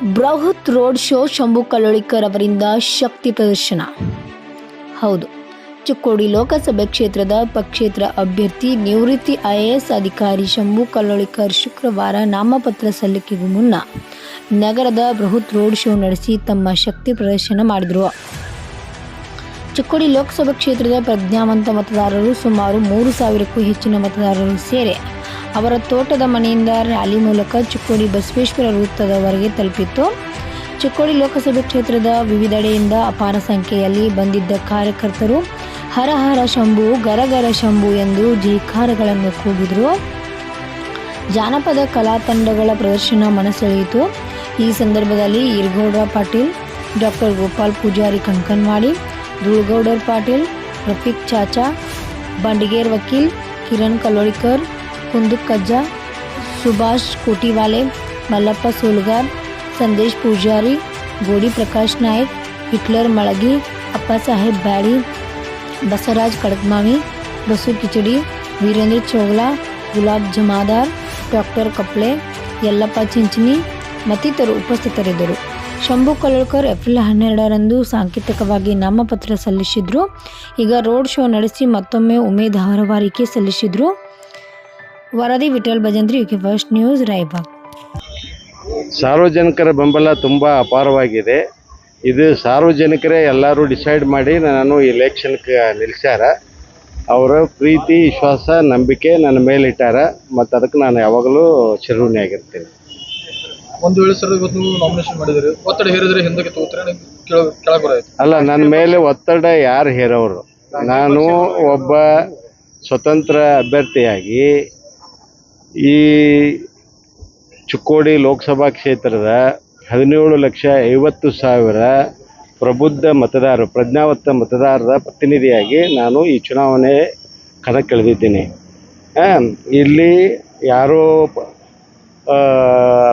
ಬೃಹತ್ road show Shambhu Kallolikar ಅವರಿಂದ ಶಕ್ತಿ ಪ್ರದರ್ಶನ. ಹೌದು, ಚಿಕ್ಕೋಡಿ ಲೋಕಸಭೆ ಕ್ಷೇತ್ರದ ಪಕ್ಷೇತರ ಅಭ್ಯರ್ಥಿ ನಿವೃತ್ತಿ ಐಎಎಸ್ ಅಧಿಕಾರಿ ಶಂಭು ಕಲ್ಲೋಳಿಕರ್ ಶುಕ್ರವಾರ ನಾಮಪತ್ರ ಸಲ್ಲಿಕೆಗೂ ಮುನ್ನ ನಗರದ ಬೃಹತ್ ರೋಡ್ ಶೋ ನಡೆಸಿ ತಮ್ಮ ಶಕ್ತಿ ಪ್ರದರ್ಶನ ಮಾಡಿದರು. ಚಿಕ್ಕೋಡಿ ಲೋಕಸಭಾ ಕ್ಷೇತ್ರದ ಪ್ರಜ್ಞಾವಂತ ಮತದಾರರು ಸುಮಾರು ಮೂರು ಸಾವಿರಕ್ಕೂ ಹೆಚ್ಚಿನ ಮತದಾರರು ಸೇರಿ ಅವರ ತೋಟದ ಮನೆಯಿಂದ ರ್ಯಾಲಿ ಮೂಲಕ ಚಿಕ್ಕೋಡಿ ಬಸವೇಶ್ವರ ವೃತ್ತದವರೆಗೆ ತಲುಪಿತ್ತು. ಚಿಕ್ಕೋಡಿ ಲೋಕಸಭೆ ಕ್ಷೇತ್ರದ ವಿವಿಧೆಡೆಯಿಂದ ಅಪಾರ ಸಂಖ್ಯೆಯಲ್ಲಿ ಬಂದಿದ್ದ ಕಾರ್ಯಕರ್ತರು, ಹರ ಹರ ಶಂಭು ಗರಗರ ಶಂಭು ಎಂದು ಜೀಕಾರಗಳನ್ನು ಕೂಗಿದರು. ಜಾನಪದ ಕಲಾ ತಂಡಗಳ ಪ್ರದರ್ಶನ ಮನಸೆಳೆಯಿತು. ಈ ಸಂದರ್ಭದಲ್ಲಿ ಈರ್ಗೌಡ ಪಾಟೀಲ್, ಡಾಕ್ಟರ್ ಗೋಪಾಲ್ ಪೂಜಾರಿ ಕಂಕನ್ವಾಡಿ ಧೂಳ್ಗೌಡರ್ ಪಾಟೀಲ್, ರಫೀಕ್ ಚಾಚಾ, ಬಂಡಿಗೇರ್ ವಕೀಲ್ ಕಿರಣ್ ಕಲ್ಲೋಳಿಕರ್ ಕುಂದುಕ್ ಕಜ್ಜಾ, ಸುಭಾಷ್ ಕೋಟಿವಾಲೆ, ಮಲ್ಲಪ್ಪ ಸೋಲ್ಗಾರ್, ಸಂದೇಶ್ ಪೂಜಾರಿ, ಗೋಡಿ ಪ್ರಕಾಶ್ ನಾಯಕ್, ಹಿಟ್ಲರ್ ಮಳಗಿ ಅಪ್ಪಸಾಹೇಬ್ ಬ್ಯಾಡಿ ಬಸವರಾಜ್ ಕಡಕ್ಮಾವಿ, ಬಸು ಕಿಚಡಿ, ವೀರೇಂದ್ರ ಚೋಗ್ಲಾ, ಗುಲಾಬ್ ಜಮಾದಾರ್, ಡಾಕ್ಟರ್ ಕಪ್ಲೆ, ಯಲ್ಲಪ್ಪ ಚಿಂಚನಿ ಮತ್ತಿತರರು ಉಪಸ್ಥಿತರಿದ್ದರು. ಶಂಭು ಕಳ್ಳಳ್ಕರ್ ಏಪ್ರಿಲ್ ಹನ್ನೆರಡರಂದು ಸಾಂಕೇತಿಕವಾಗಿ ನಾಮಪತ್ರ ಸಲ್ಲಿಸಿದ್ರು. ಈಗ ರೋಡ್ ಶೋ ನಡೆಸಿ ಮತ್ತೊಮ್ಮೆ ಉಮೇದುವಾರಿಕೆ ಸಲ್ಲಿಸಿದ್ರು. ವರದಿ Vitthal Bhajantri UK first news Raybag ಸಾರ್ವಜನಿಕರ ಬೆಂಬಲ ತುಂಬ ಅಪಾರವಾಗಿದೆ. ಇದು ಸಾರ್ವಜನಿಕರೇ ಎಲ್ಲರೂ ಡಿಸೈಡ್ ಮಾಡಿ ನಾನು ಇಲೆಕ್ಷನ್ಗೆ ನಿಲ್ಸ್ಯಾರ. ಅವರ ಪ್ರೀತಿ ವಿಶ್ವಾಸ ನಂಬಿಕೆ ನನ್ನ ಮೇಲೆ ಇಟ್ಟಾರ ಮತ್ತು ಅದಕ್ಕೆ ನಾನು ಯಾವಾಗಲೂ ಚಿರಋಣಿ ಆಗಿರ್ತೀನಿ ಒಂದು ವೇಳೆ ಸರ್ ಇವತ್ತು ನೀವು ನಾಮಿನೇಷನ್ ಮಾಡಿದಿರಿ ಒತ್ತಡ ಹೇರಿದ್ರೆ ಹಿಂದಕ್ಕೆ ತಗೋತಾರೆ ಕೇಳ ಕೆಳಗೆ ಅಲ್ಲ ನನ್ನ ಮೇಲೆ ಒತ್ತಡ ಯಾರು ಹೇರೋರು? ನಾನು ಒಬ್ಬ ಸ್ವತಂತ್ರ ಅಭ್ಯರ್ಥಿಯಾಗಿ ಈ ಚಿಕ್ಕೋಡಿ ಲೋಕಸಭಾ ಕ್ಷೇತ್ರದ ಹದಿನೇಳು ಲಕ್ಷ ಐವತ್ತು ಸಾವಿರ ಪ್ರಬುದ್ಧ ಮತದಾರರು, ಪ್ರಜ್ಞಾವಂತ ಮತದಾರರ ಪ್ರತಿನಿಧಿಯಾಗಿ ನಾನು ಈ ಚುನಾವಣೆ ಕಣಕ್ಕಿಳಿದಿದ್ದೀನಿ ಇಲ್ಲಿ ಯಾರೋ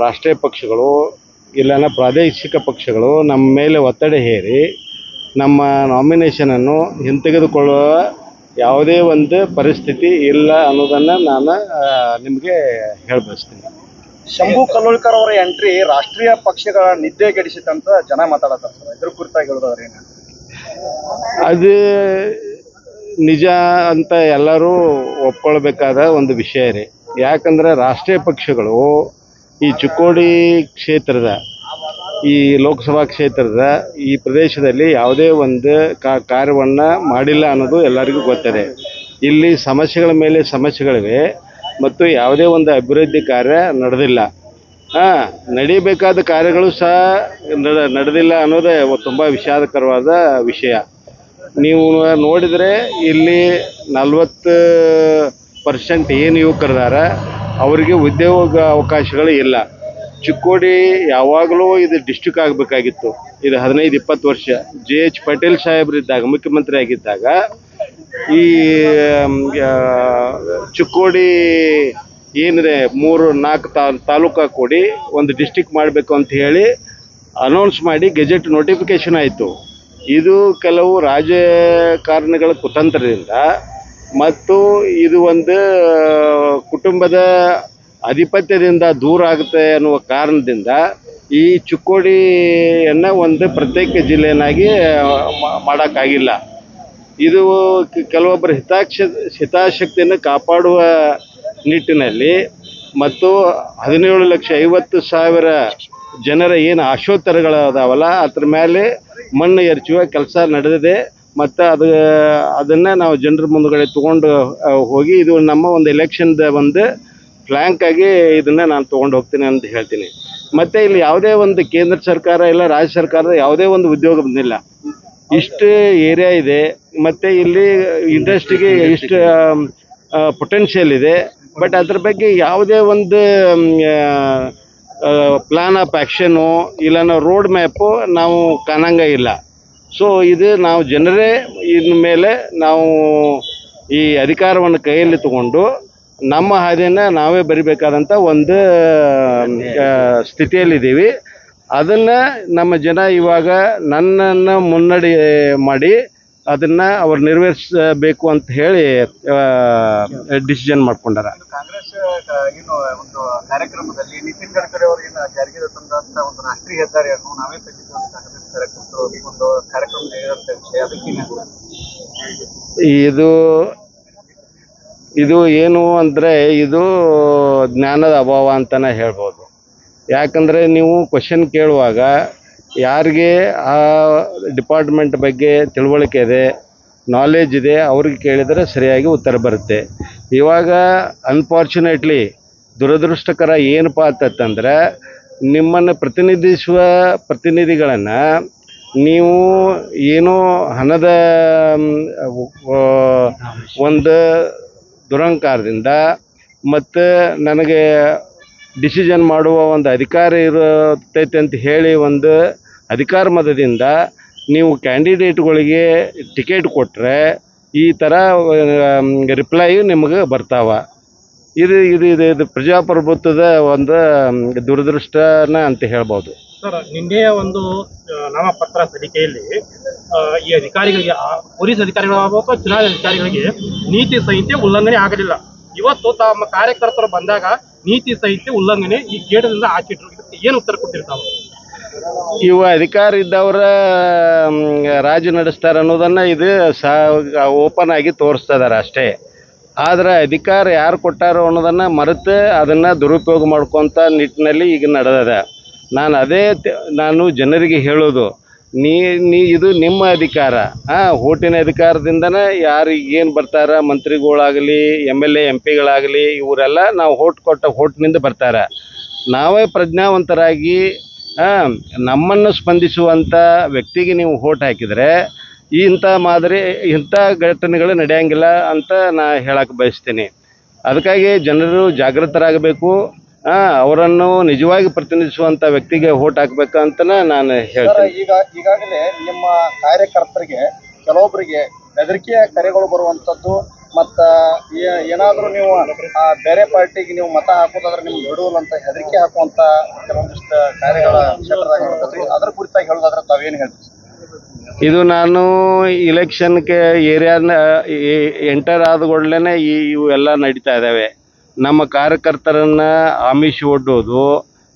ರಾಷ್ಟ್ರೀಯ ಪಕ್ಷಗಳು ಇಲ್ಲನ ಪ್ರಾದೇಶಿಕ ಪಕ್ಷಗಳು ನಮ್ಮ ಮೇಲೆ ಒತ್ತಡ ಹೇರಿ ನಮ್ಮ ನಾಮಿನೇಷನನ್ನು ಹಿಂತೆಗೆದುಕೊಳ್ಳುವ ಯಾವುದೇ ಒಂದು ಪರಿಸ್ಥಿತಿ ಇಲ್ಲ ಅನ್ನೋದನ್ನ ನಾನು ನಿಮಗೆ ಹೇಳ್ಬಯಸ್ತೀನಿ. ಶಂಭು ಕಲ್ಲೋಳ್ಕರ್ ಅವರ ಎಂಟ್ರಿ ರಾಷ್ಟ್ರೀಯ ಪಕ್ಷಗಳ ನಿದ್ದೆ ಕೆಡಿಸಿತಂತ ಜನ ಮಾತಾಡತ್ತಾರ ಸರ್. ಇದ್ರ ಕುರಿತಾಗಿ ಹೇಳೋದಾದ್ರೆ ಏನು? ಅದು ನಿಜ ಅಂತ ಎಲ್ಲರೂ ಒಪ್ಕೊಳ್ಬೇಕಾದ ಒಂದು ವಿಷಯ ರೀ. ಯಾಕಂದ್ರೆ ರಾಷ್ಟ್ರೀಯ ಪಕ್ಷಗಳು ಈ ಚಿಕ್ಕೋಡಿ ಕ್ಷೇತ್ರದ ಈ ಲೋಕಸಭಾ ಕ್ಷೇತ್ರದ ಈ ಪ್ರದೇಶದಲ್ಲಿ ಯಾವುದೇ ಒಂದು ಕಾ ಕಾರ್ಯವನ್ನು ಮಾಡಿಲ್ಲ ಅನ್ನೋದು ಎಲ್ಲರಿಗೂ ಗೊತ್ತಿದೆ. ಇಲ್ಲಿ ಸಮಸ್ಯೆಗಳ ಮೇಲೆ ಸಮಸ್ಯೆಗಳಿವೆ ಮತ್ತು ಯಾವುದೇ ಒಂದು ಅಭಿವೃದ್ಧಿ ಕಾರ್ಯ ನಡೆದಿಲ್ಲ. ಹಾಂ, ನಡೀಬೇಕಾದ ಕಾರ್ಯಗಳು ಸಹ ನಡ, ನಡೆದಿಲ್ಲ ಅನ್ನೋದೇ ತುಂಬ ವಿಷಾದಕರವಾದ ವಿಷಯ. ನೀವು ನೋಡಿದರೆ ಇಲ್ಲಿ ನಲ್ವತ್ತು ಪರ್ಸೆಂಟ್ ಏನು ಯುವಕರಿದ್ದಾರೆ, ಅವರಿಗೆ ಉದ್ಯೋಗ ಅವಕಾಶಗಳು ಇಲ್ಲ. ಚಿಕ್ಕೋಡಿ ಯಾವಾಗಲೂ ಇದು ಡಿಸ್ಟಿಕ್ ಆಗಬೇಕಾಗಿತ್ತು. ಇದು ಹದಿನೈದು, ಇಪ್ಪತ್ತು ವರ್ಷ. ಜೆ ಎಚ್ ಪಟೇಲ್ ಸಾಹೇಬ್ರಿದ್ದಾಗ, ಮುಖ್ಯಮಂತ್ರಿ ಆಗಿದ್ದಾಗ, ಈ ಚಿಕ್ಕೋಡಿ ಏನಿದೆ, ಮೂರು, ನಾಲ್ಕು ತಾಲೂಕು ಕೂಡಿ, ಒಂದು ಡಿಸ್ಟಿಕ್ ಮಾಡಬೇಕು ಅಂತ ಹೇಳಿ ಅನೌನ್ಸ್ ಮಾಡಿ ಗೆಜೆಟ್ ನೋಟಿಫಿಕೇಶನ್ ಆಯಿತು. ಇದು ಕೆಲವು ರಾಜಕಾರಣಿಗಳ ಕುತಂತ್ರದಿಂದ ಮತ್ತು ಇದು ಒಂದು ಕುಟುಂಬದ ಆಧಿಪತ್ಯದಿಂದ ದೂರ ಆಗುತ್ತೆ ಅನ್ನುವ ಕಾರಣದಿಂದ ಈ ಚಿಕ್ಕೋಡಿಯನ್ನು ಒಂದು ಪ್ರತ್ಯೇಕ ಜಿಲ್ಲೆಯನ್ನಾಗಿ ಮಾಡೋಕ್ಕಾಗಿಲ್ಲ. ಇದು ಕೆಲವೊಬ್ಬರ ಹಿತಾಕ್ಷ, ಹಿತಾಸಕ್ತಿಯನ್ನು ಕಾಪಾಡುವ ನಿಟ್ಟಿನಲ್ಲಿ ಮತ್ತು ಹದಿನೇಳು ಲಕ್ಷ ಐವತ್ತು ಸಾವಿರ ಜನರ ಏನು ಅದಾವಲ್ಲ ಅದ್ರ ಮೇಲೆ ಮಣ್ಣು ಎರಚುವ ಕೆಲಸ ನಡೆದಿದೆ. ಮತ್ತು ಅದು, ಅದನ್ನು ನಾವು ಜನರ ಮುಂದುಗಡೆ ತೊಗೊಂಡು ಹೋಗಿ, ಇದು ನಮ್ಮ ಒಂದು ಎಲೆಕ್ಷನ್ದ ಒಂದು ಫ್ಲ್ಯಾಂಕ್ ಆಗಿ ಇದನ್ನ ನಾನು ತೊಗೊಂಡು ಹೋಗ್ತೀನಿ ಅಂತ ಹೇಳ್ತೀನಿ. ಮತ್ತೆ ಇಲ್ಲಿ ಯಾವುದೇ ಒಂದು ಕೇಂದ್ರ ಸರ್ಕಾರ ಇಲ್ಲ, ರಾಜ್ಯ ಸರ್ಕಾರದ ಯಾವುದೇ ಒಂದು ಉದ್ಯೋಗ ಬಂದಿಲ್ಲ. ಇಷ್ಟು ಏರಿಯಾ ಇದೆ, ಮತ್ತೆ ಇಲ್ಲಿ ಇಂಡಸ್ಟ್ರಿಗೆ ಇಷ್ಟು ಪೊಟೆನ್ಷಿಯಲ್ ಇದೆ. ಬಟ್ ಅದ್ರ ಬಗ್ಗೆ ಯಾವುದೇ ಒಂದು ಪ್ಲಾನ್ ಆಫ್ ಆ್ಯಕ್ಷನು ಇಲ್ಲ ರೋಡ್ ಮ್ಯಾಪು ನಾವು ಕಾಣಂಗ ಇಲ್ಲ. ಸೊ ಇದು ನಾವು ಜನರೇ ಇನ್ ಮೇಲೆ ನಾವು ಈ ಅಧಿಕಾರವನ್ನು ಕೈಯಲ್ಲಿ ತಗೊಂಡು ನಮ್ಮ ಹಾದಿಯನ್ನು ನಾವೇ ಬರಿಬೇಕಾದಂಥ ಒಂದು ಸ್ಥಿತಿಯಲ್ಲಿದ್ದೀವಿ. ಅದನ್ನು ನಮ್ಮ ಜನ ಇವಾಗ ನನ್ನನ್ನು ಮುನ್ನಡಿ ಮಾಡಿ ಅದನ್ನ ಅವ್ರು ನೆರವೇರಿಸಬೇಕು ಅಂತ ಹೇಳಿ ಡಿಸಿಷನ್ ಮಾಡ್ಕೊಂಡಾರ. ಕಾಂಗ್ರೆಸ್ ಏನು ಒಂದು ಕಾರ್ಯಕ್ರಮದಲ್ಲಿ ನಿತಿನ್ ಗಡ್ಕರಿ ಅವರು ಏನು ಜಾರಿಗೆ ತಂದಂತ ಒಂದು ರಾಷ್ಟ್ರೀಯ ಹೆದ್ದಾರಿಯನ್ನು ನಾವೇ ಅಂತ ಕಾಂಗ್ರೆಸ್ ಕಾರ್ಯಕರ್ತರು ಒಂದು ಕಾರ್ಯಕ್ರಮ ವಿಷಯ ಅದಕ್ಕೆ ಇದು ಇದು ಏನು ಅಂದರೆ ಇದು ಜ್ಞಾನದ ಅಭಾವ ಅಂತಲೇ ಹೇಳ್ಬೋದು. ಯಾಕಂದರೆ ನೀವು ಕ್ವಶನ್ ಕೇಳುವಾಗ ಯಾರಿಗೆ ಆ ಡಿಪಾರ್ಟ್ಮೆಂಟ್ ಬಗ್ಗೆ ತಿಳುವಳಿಕೆ ಇದೆ ನಾಲೆಜ್ ಇದೆ, ಅವ್ರಿಗೆ ಕೇಳಿದರೆ ಸರಿಯಾಗಿ ಉತ್ತರ ಬರುತ್ತೆ. ಇವಾಗ ಅನ್ಫಾರ್ಚುನೇಟ್ಲಿ ದುರದೃಷ್ಟಕರ ಏನಪ್ಪ ಅಂತಂದ್ರೆ ನಿಮ್ಮನ್ನು ಪ್ರತಿನಿಧಿಸುವ ಪ್ರತಿನಿಧಿಗಳನ್ನು ನೀವು ಏನೋ ಹಣದ ಒಂದು ದುರಂಕಾರದಿಂದ ಮತ್ತು ನನಗೆ ಡಿಸಿಷನ್ ಮಾಡುವ ಒಂದು ಅಧಿಕಾರ ಇರುತ್ತೈತೆ ಅಂತ ಹೇಳಿ ಒಂದು ಅಧಿಕಾರ ಮತದಿಂದ ನೀವು ಕ್ಯಾಂಡಿಡೇಟ್ಗಳಿಗೆ ಟಿಕೆಟ್ ಕೊಟ್ಟರೆ ಈ ಥರ ರಿಪ್ಲೈ ನಿಮಗೆ ಬರ್ತಾವ. ಇದು ಇದು ಇದು ಇದು ಪ್ರಜಾಪ್ರಭುತ್ವದ ಒಂದು ದುರದೃಷ್ಟನ ಅಂತ ಹೇಳ್ಬೋದು. ಸರ್, ನಿನ್ನೆಯ ಒಂದು ನಾಮಪತ್ರ ಸಲ್ಲಿಕೆಯಲ್ಲಿ ಈ ಅಧಿಕಾರಿಗಳಿಗೆ ಪೊಲೀಸ್ ಅಧಿಕಾರಿಗಳಾಗಬೇಕು ಅಥವಾ ಚುನಾವಣಾ ಅಧಿಕಾರಿಗಳಿಗೆ ನೀತಿ ಸಂಹಿತೆ ಉಲ್ಲಂಘನೆ ಆಗಲಿಲ್ಲ. ಇವತ್ತು ತಮ್ಮ ಕಾರ್ಯಕರ್ತರು ಬಂದಾಗ ನೀತಿ ಸಂಹಿತೆ ಉಲ್ಲಂಘನೆ ಈ ಹಾಕಿಟ್ರು ಇದಕ್ಕೆ ಏನು ಉತ್ತರ ಕೊಟ್ಟಿರ್ತಾವ ಇವ ಅಧಿಕಾರ ಇದ್ದವರ ರಾಜು ನಡೆಸ್ತಾರೆ ಅನ್ನೋದನ್ನ ಇದು ಓಪನ್ ಆಗಿ ತೋರಿಸ್ತಾ ಅಷ್ಟೇ. ಆದರೆ ಅಧಿಕಾರ ಯಾರು ಕೊಟ್ಟಾರೋ ಅನ್ನೋದನ್ನ ಮರೆತು ಅದನ್ನ ದುರುಪಯೋಗ ಮಾಡ್ಕೊತ ನಿಟ್ಟಿನಲ್ಲಿ ಈಗ ನಡೆದದ. ನಾನು ಅದೇ ನಾನು ಜನರಿಗೆ ಹೇಳೋದು ನೀ ನೀ ಇದು ನಿಮ್ಮ ಅಧಿಕಾರ. ಆ ಓಟಿನ ಅಧಿಕಾರದಿಂದನೇ ಯಾರಿಗೆ ಏನು ಬರ್ತಾರ ಮಂತ್ರಿಗಳಾಗಲಿ ಎಂ ಎಲ್ ಎ ಎಂ ಪಿಗಳಾಗಲಿ ಇವರೆಲ್ಲ ನಾವು ಓಟ್ ಕೊಟ್ಟ ಓಟ್ನಿಂದ ಬರ್ತಾರೆ. ನಾವೇ ಪ್ರಜ್ಞಾವಂತರಾಗಿ ಆ, ನಮ್ಮನ್ನು ಸ್ಪಂದಿಸುವಂಥ ವ್ಯಕ್ತಿಗೆ ನೀವು ಓಟ್ ಹಾಕಿದರೆ ಇಂಥ ಮಾದರಿ ಇಂಥ ಘಟನೆಗಳು ನಡೆಯಂಗಿಲ್ಲ ಅಂತ ನಾ ಹೇಳಕ್ಕೆ ಬಯಸ್ತೀನಿ. ಅದಕ್ಕಾಗಿ ಜನರು ಜಾಗೃತರಾಗಬೇಕು. ಅವರನ್ನು ನಿಜವಾಗಿ ಪ್ರತಿನಿಧಿಸುವಂತ ವ್ಯಕ್ತಿಗೆ ವೋಟ್ ಹಾಕ್ಬೇಕಂತ ನಾನು ಹೇಳ್ತೀನಿ ಈಗ ಈಗಾಗಲೇ ನಿಮ್ಮ ಕಾರ್ಯಕರ್ತರಿಗೆ ಕೆಲವೊಬ್ಬರಿಗೆ ಬೆದರಿಕೆಯ ಕರೆಗಳು ಬರುವಂತದ್ದು ಮತ್ತ ಏನಾದ್ರೂ ನೀವು ಬೇರೆ ಪಾರ್ಟಿಗೆ ನೀವು ಮತ ಹಾಕೋದಾದ್ರೆ ನಿಮ್ಗೆ ಬಿಡುವಲ್ಲ ಅಂತ ಹೆದರಿಕೆ ಹಾಕುವಂತ ಕೆಲವೊಂದಿಷ್ಟು ಕಾರ್ಯಗಳ ಕ್ಷೇತ್ರದಾಗ. ಅದ್ರ ಕುರಿತಾಗಿ ಹೇಳೋದಾದ್ರೆ ತಾವೇನು ಹೇಳ್ತೀವಿ ಇದು ನಾನು ಇಲೆಕ್ಷನ್ಗೆ ಏರಿಯಾನ ಎಂಟರ್ ಆದ ಕೂಡಲೇ ಈ ಇವು ಎಲ್ಲ ನಡೀತಾ ಇದ್ದಾವೆ ನಮ್ಮ ಕಾರ್ಯಕರ್ತರನ್ನ ಆಮಿಷ ಒಡ್ಡೋದು,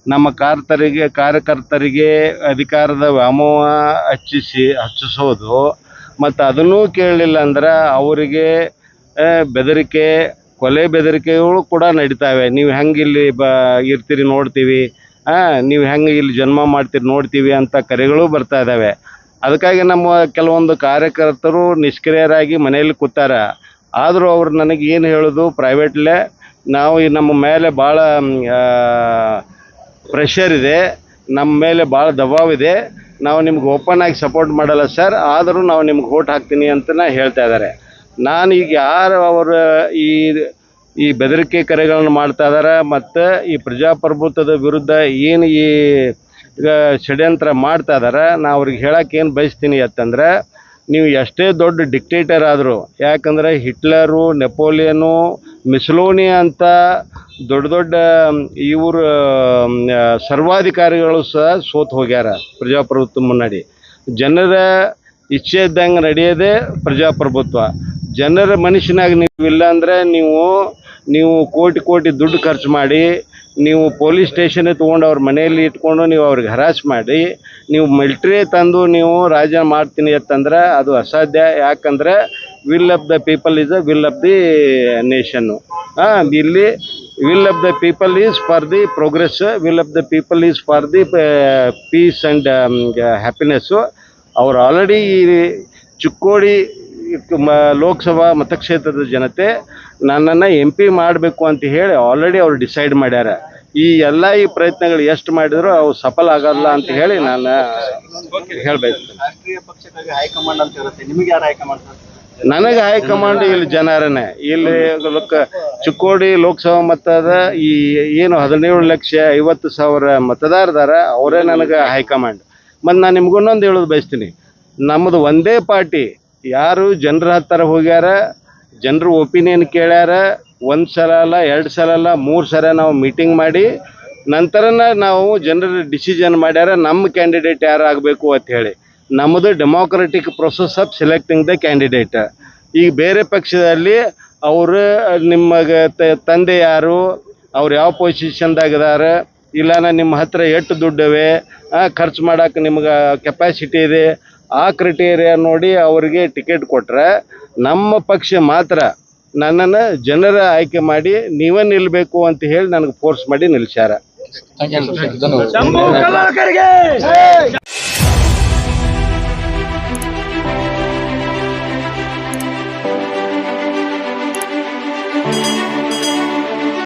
ನಮ್ಮ ಕಾರ್ತರಿಗೆ ಕಾರ್ಯಕರ್ತರಿಗೆ ಅಧಿಕಾರದ ವ್ಯಾಮೋಹ ಹಚ್ಚಿಸಿ, ಹಚ್ಚಿಸೋದು, ಮತ್ತು ಅದನ್ನೂ ಕೇಳಲಿಲ್ಲ ಅಂದ್ರೆ ಅವರಿಗೆ ಬೆದರಿಕೆ, ಕೊಲೆ ಬೆದರಿಕೆಗಳು ಕೂಡ ನಡೀತಾವೆ. ನೀವು ಹೆಂಗೆ ಇಲ್ಲಿ ಬ, ಇರ್ತೀರಿ ನೋಡ್ತೀವಿ. ನೀವು ಹೆಂಗೆ ಇಲ್ಲಿ ಜನ್ಮ ಮಾಡ್ತೀರಿ ನೋಡ್ತೀವಿ ಅಂತ ಕರೆಗಳು ಬರ್ತಾ ಇದ್ದಾವೆ ಅದಕ್ಕಾಗಿ ನಮ್ಮ ಕೆಲವೊಂದು ಕಾರ್ಯಕರ್ತರು ನಿಷ್ಕ್ರಿಯರಾಗಿ ಮನೆಯಲ್ಲಿ ಕೂತಾರ. ಆದರೂ ಅವ್ರು ನನಗೆ ಏನು ಹೇಳೋದು ಪ್ರೈವೇಟ್ಲೆ ನಾವು ನಮ್ಮ ಮೇಲೆ ಭಾಳ ಪ್ರೆಷರ್ ಇದೆ. ನಮ್ಮ ಮೇಲೆ ಭಾಳ ದಬಾವ್ ಇದೆ. ನಾವು ನಿಮ್ಗೆ ಓಪನ್ ಆಗಿ ಸಪೋರ್ಟ್ ಮಾಡಲ್ಲ ಸರ್ ಆದರೂ ನಾವು ನಿಮ್ಗೆ ಓಟ್ ಹಾಕ್ತೀನಿ ಅಂತ ಹೇಳ್ತಾ ಇದ್ದಾರೆ. ನಾನು ಈಗ ಯಾರು ಅವರು ಈ ಈ ಬೆದರಿಕೆ ಕರೆಗಳನ್ನು ಮಾಡ್ತಾ ಇದ್ದಾರೆ ಮತ್ತು ಈ ಪ್ರಜಾಪ್ರಭುತ್ವದ ವಿರುದ್ಧ ಏನು ಈ ಷಡ್ಯಂತ್ರ ಮಾಡ್ತಾ ಇದ್ದಾರೆ, ನಾ ಅವ್ರಿಗೆ ಹೇಳಕ್ಕೆ ಏನು ಬಯಸ್ತೀನಿ ಅಂತಂದ್ರೆ, ನೀವು ಎಷ್ಟೇ ದೊಡ್ಡ ಡಿಕ್ಟೇಟರ್ ಆದರೂ, ಯಾಕಂದರೆ ಹಿಟ್ಲರು, ನೆಪೋಲಿಯನು ಮಿಸ್ಲೋನಿ ಅಂತ ದೊಡ್ಡ ದೊಡ್ಡ ಇವರು ಸರ್ವಾಧಿಕಾರಿಗಳು ಸಹ ಸೋತು ಹೋಗ್ಯಾರ ಪ್ರಜಾಪ್ರಭುತ್ವ ಮುನ್ನಡಿ. ಜನರ ಇಚ್ಛೆ ಇದ್ದಂಗೆ ನಡೆಯೋದೇ ಪ್ರಜಾಪ್ರಭುತ್ವ. ಜನರ ಮನುಷ್ಯನಾಗಿ ನೀವು ಇಲ್ಲ ಅಂದರೆ ನೀವು ನೀವು ಕೋಟಿ ಕೋಟಿ ದುಡ್ಡು ಖರ್ಚು ಮಾಡಿ, ನೀವು ಪೊಲೀಸ್ ಸ್ಟೇಷನ್ಗೆ ತೊಗೊಂಡು ಅವ್ರ ಮನೆಯಲ್ಲಿ ಇಟ್ಕೊಂಡು ನೀವು ಅವ್ರಿಗೆ ಹರಾಜ್ ಮಾಡಿ, ನೀವು ಮಿಲ್ಟ್ರಿ ತಂದು ನೀವು ರಾಜ ಮಾಡ್ತೀನಿ ಅಂತಂದ್ರೆ ಅದು ಅಸಾಧ್ಯ. ಯಾಕಂದರೆ will of the people is the will of the nation ಹಾಂ ಇಲ್ಲಿ will of the people is for the progress will of the people is for the peace and happiness ಅವ್ರು ಆಲ್ರೆಡಿ ಈ ಚಿಕ್ಕೋಡಿ ಲೋಕಸಭಾ ಮತಕ್ಷೇತ್ರದ ಜನತೆ ನನ್ನನ್ನು ಎಂ ಪಿ ಮಾಡಬೇಕು ಅಂತ ಹೇಳಿ ಆಲ್ರೆಡಿ ಅವ್ರು ಡಿಸೈಡ್ ಮಾಡ್ಯಾರ. ಈ ಎಲ್ಲ ಈ ಪ್ರಯತ್ನಗಳು ಎಷ್ಟು ಮಾಡಿದ್ರು ಅವು ಸಫಲ ಆಗಲ್ಲ ಅಂತ ಹೇಳಿ ನಾನು ಹೇಳಬೇಕು. ರಾಷ್ಟ್ರೀಯ ಪಕ್ಷಕ್ಕಾಗಿ ಹೈಕಮಾಂಡ್ ಅಂತ ಇರುತ್ತೆ. ನಿಮಗೆ ಯಾರು ಹೈಕಮಾಂಡ್ ನನಗೆ ಹೈಕಮಾಂಡ್ ಇಲ್ಲಿ ಜನರನ್ನೇ. ಇಲ್ಲಿ ಚಿಕ್ಕೋಡಿ ಲೋಕಸಭಾ ಮತದ ಈ ಏನು ಹದಿನೇಳು ಲಕ್ಷ ಐವತ್ತು ಸಾವಿರ ಮತದಾರದಾರ, ಅವರೇ ನನಗೆ ಹೈಕಮಾಂಡ್ ಮತ್ತು ನಾನು ಇನ್ನೊಂದು ಹೇಳೋದು ಬಯಸ್ತೀನಿ. ನಮ್ಮದು ಒಂದೇ ಪಾರ್ಟಿ. ಯಾರು ಜನರ ಹತ್ತಿರ ಹೋಗ್ಯಾರ, ಜನರ ಒಪಿನಿಯನ್ ಕೇಳ್ಯಾರ, ಒಂದು ಸಲ ಅಲ್ಲ, ಎರಡು ಸಲ ಅಲ್ಲ, ಮೂರು ಸಲ ನಾವು ಮೀಟಿಂಗ್ ಮಾಡಿ, ನಂತರನ ನಾವು ಜನರ ಡಿಸಿಷನ್ ಮಾಡ್ಯಾರ ನಮ್ಮ ಕ್ಯಾಂಡಿಡೇಟ್ ಯಾರು ಆಗಬೇಕು ಅಂತ ಹೇಳಿ. ನಮ್ಮದು democratic process of selecting the candidate ಈಗ ಬೇರೆ ಪಕ್ಷದಲ್ಲಿ ಅವರು ನಿಮಗೆ ತಂದೆ ಯಾರು ಅವ್ರು ಯಾವ ಪೊಸಿಷನ್ದಾಗ ಇದಾರ ಇಲ್ಲ ನಾ ನಿಮ್ಮ ಹತ್ರ ಎಷ್ಟು ದುಡ್ಡವೆ ಖರ್ಚು ಮಾಡೋಕೆ ನಿಮ್ಗೆ ಕೆಪಾಸಿಟಿ ಇದೆ ಆ ಕ್ರೈಟೇರಿಯಾ ನೋಡಿ ಅವರಿಗೆ ಟಿಕೆಟ್ ಕೊಟ್ಟರೆ ನಮ್ಮ ಪಕ್ಷ ಮಾತ್ರ ನನ್ನನ್ನು ಜನರ ಆಯ್ಕೆ ಮಾಡಿ ನೀವೇ ನಿಲ್ಲಬೇಕು ಅಂತ ಹೇಳಿ ನನಗೆ ಫೋರ್ಸ್ ಮಾಡಿ ನಿಲ್ಸ್ಯಾರ.